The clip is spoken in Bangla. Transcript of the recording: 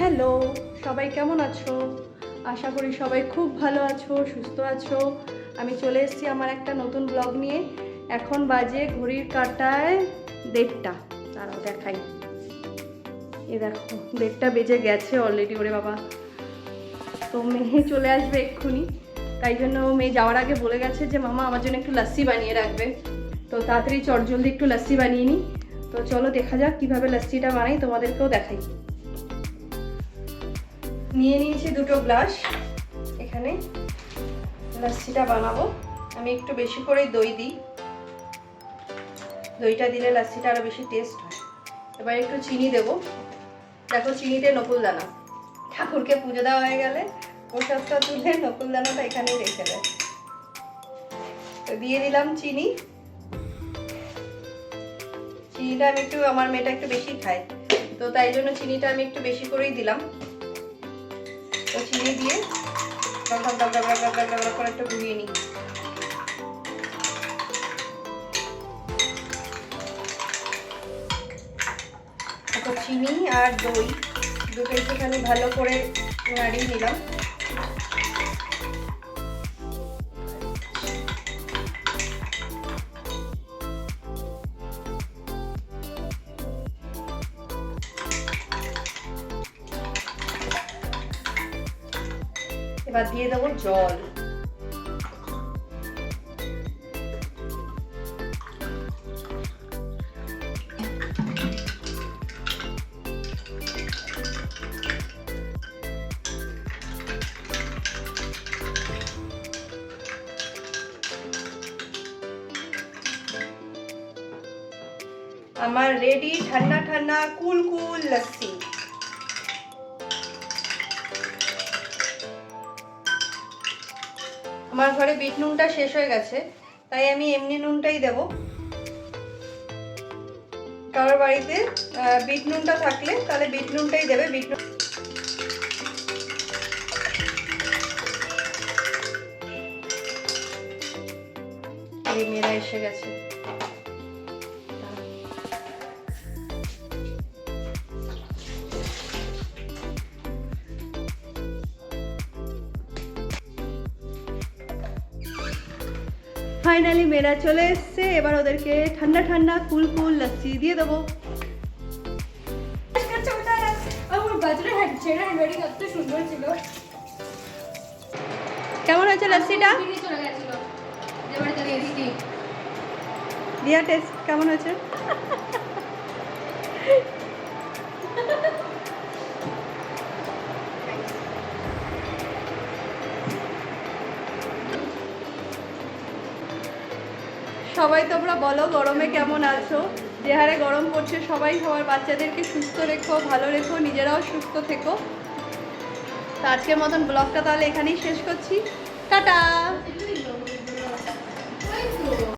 হ্যালো, সবাই কেমন আছো? আশা করি সবাই খুব ভালো আছো, সুস্থ আছো। আমি চলে এসেছি আমার একটা নতুন ব্লগ নিয়ে। এখন বাজে ঘড়ির কাটায় দেড়টা। তারাও দেখাই। এ দেখো, দেড়টা বেজে গেছে অলরেডি ওরে বাবা। তো মেয়ে চলে আসবে এক্ষুনি। তাই জন্য মেয়ে যাওয়ার আগে বলে গেছে যে, মামা, আমার জন্য একটু লাস্সি বানিয়ে রাখবে। তো তাড়াতাড়ি চটজলদি একটু লাস্সি বানিয়ে নিই তো চলো, দেখা যাক কীভাবে লাস্সিটা বানাই, তোমাদেরকেও দেখাই। নিয়ে নিয়েছি দুটো গ্লাস এখানে লাস্সিটা বানাবো। আমি একটু বেশি করে দই দিই। দইটা দিলে লাস্সিটা আরও বেশি টেস্ট হয়। এবার একটু চিনি দেবো। দেখো চিনিতে নকুল দানা ঠাকুরকে পুজো দেওয়া হয়ে গেলে প্রসাদটা তুলে নকুল দানাটা এখানেই রেখে দেয়। তো দিয়ে দিলাম চিনি। চিনিটা আমি একটু, আমার মেয়েটা একটু বেশি খায়। তো তাই জন্য চিনিটা আমি একটু বেশি করেই দিলাম। চিনি দিয়ে ডবডব ডবডব ডবডব ডবডব করে একটু ঘুরিয়ে নিই। চিনি আর দই দুটো একটুখানি ভালো করে নাড়িয়ে নিলাম। এবার দিয়ে দেবো জল আমার রেডি ঠান্ডা ঠান্ডা কুল কুল লস্যি আমার ঘরে বিট নুনটা শেষ হয়ে গেছে, তাই আমি এমনি নুনটাই দেব। কারোর বাড়িতে বিট নুনটা থাকলে তাহলে বিট নুনটাই দেবে, বিট নুন মেয়েরা এসে গেছে। ফাইনালি মেয়েরা চলে এসছে। এবার ওদেরকে ঠান্ডা ঠান্ডা কুল কুল লস্যি দিয়ে দেবো। কেমন হয়েছে দিয়েছি দিয়া টেস্ট কেমন হয়েছে? সবাই তোমরা বলো, গরমে কেমন আছো? যে হারে গরম পড়ছে, সবাই সবার বাচ্চাদেরকে সুস্থ রেখো, ভালো রেখো, নিজেরাও সুস্থ থেকো। তো আজকের মতন ব্লগটা তাহলে এখানেই শেষ করছি। টাটা!